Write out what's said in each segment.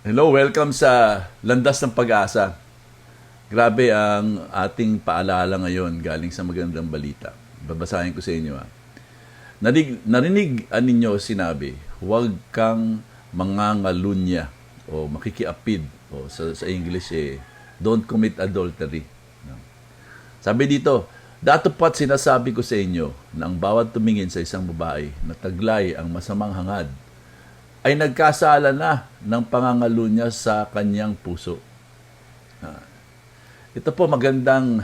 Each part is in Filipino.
Hello, welcome sa Landas ng Pag-asa. Grabe ang ating paalala ngayon galing sa magandang balita. Babasahin ko sa inyo. Ha. Narig, narinig ninyo sinabi, huwag kang mangangalunya o makikiapid o sa, sa English eh, don't commit adultery. Sabi dito, datopat sinasabi ko sa inyo na ang bawat tumingin sa isang babae na taglay ang masamang hangad ay nagkasala na ng pangangalunya sa kanyang puso. Ito po magandang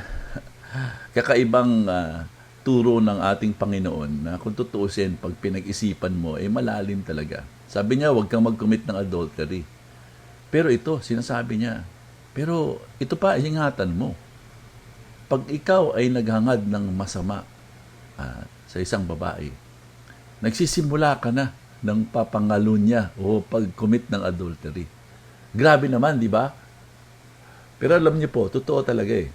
kakaibang ah, turo ng ating Panginoon na kung tutuusin, pag pinag-isipan mo, eh malalim talaga. Sabi niya, huwag kang mag-commit ng adultery. Pero ito, sinasabi niya, pero ito pa, ingatan mo. Pag ikaw ay naghangad ng masama ah, sa isang babae, nagsisimula ka na ng papangalunya o pag-commit ng adultery. Grabe naman, di ba? Pero alam niyo po, totoo talaga eh.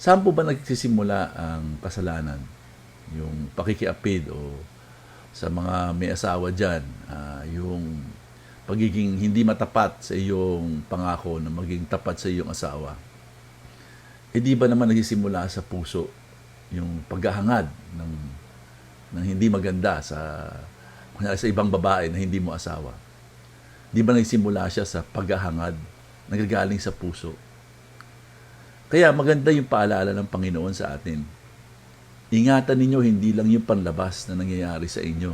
Saan po ba nagsisimula ang kasalanan? Yung pakikiapid o sa mga may asawa dyan, ah, yung pagiging hindi matapat sa iyong pangako na maging tapat sa iyong asawa. Eh di ba naman nagsisimula sa puso yung paghahangad ng, ng hindi maganda sa sa ibang babae na hindi mo asawa. Di ba nagsimula siya sa paghahangad, nagagaling sa puso. Kaya maganda yung paalala ng Panginoon sa atin. Ingatan ninyo hindi lang yung panlabas na nangyayari sa inyo.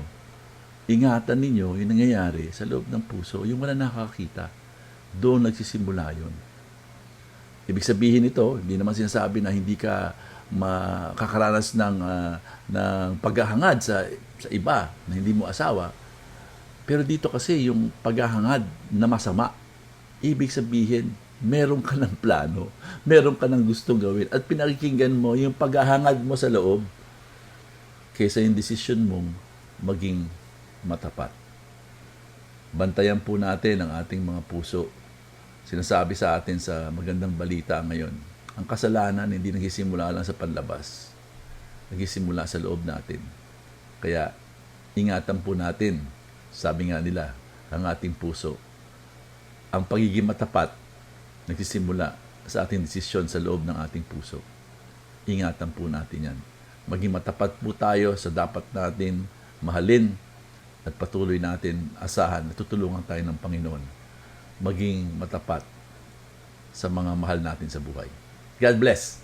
Ingatan ninyo yung nangyayari sa loob ng puso, yung wala nakakita. Doon nagsisimula yun. Ibig sabihin ito, hindi naman sinasabi na hindi ka makakaranas ng, ah, ng paghahangad sa, sa iba na hindi mo asawa. Pero dito kasi yung paghahangad na masama, ibig sabihin, meron ka ng plano, meron ka ng gustong gawin, at pinakikinggan mo yung paghahangad mo sa loob kaysa yung desisyon mong maging matapat. Bantayan po natin ang ating mga puso. Sinasabi sa atin sa magandang balita ngayon, ang kasalanan hindi nagsisimula lang sa panlabas. Nagsisimula sa loob natin. Kaya, ingatan po natin, sabi nga nila, ang ating puso. Ang pagiging matapat, nagsisimula sa ating desisyon sa loob ng ating puso. Ingatan po natin yan. Maging matapat po tayo sa dapat natin mahalin at patuloy natin asahan na tutulungan tayo ng Panginoon maging matapat sa mga mahal natin sa buhay. God bless.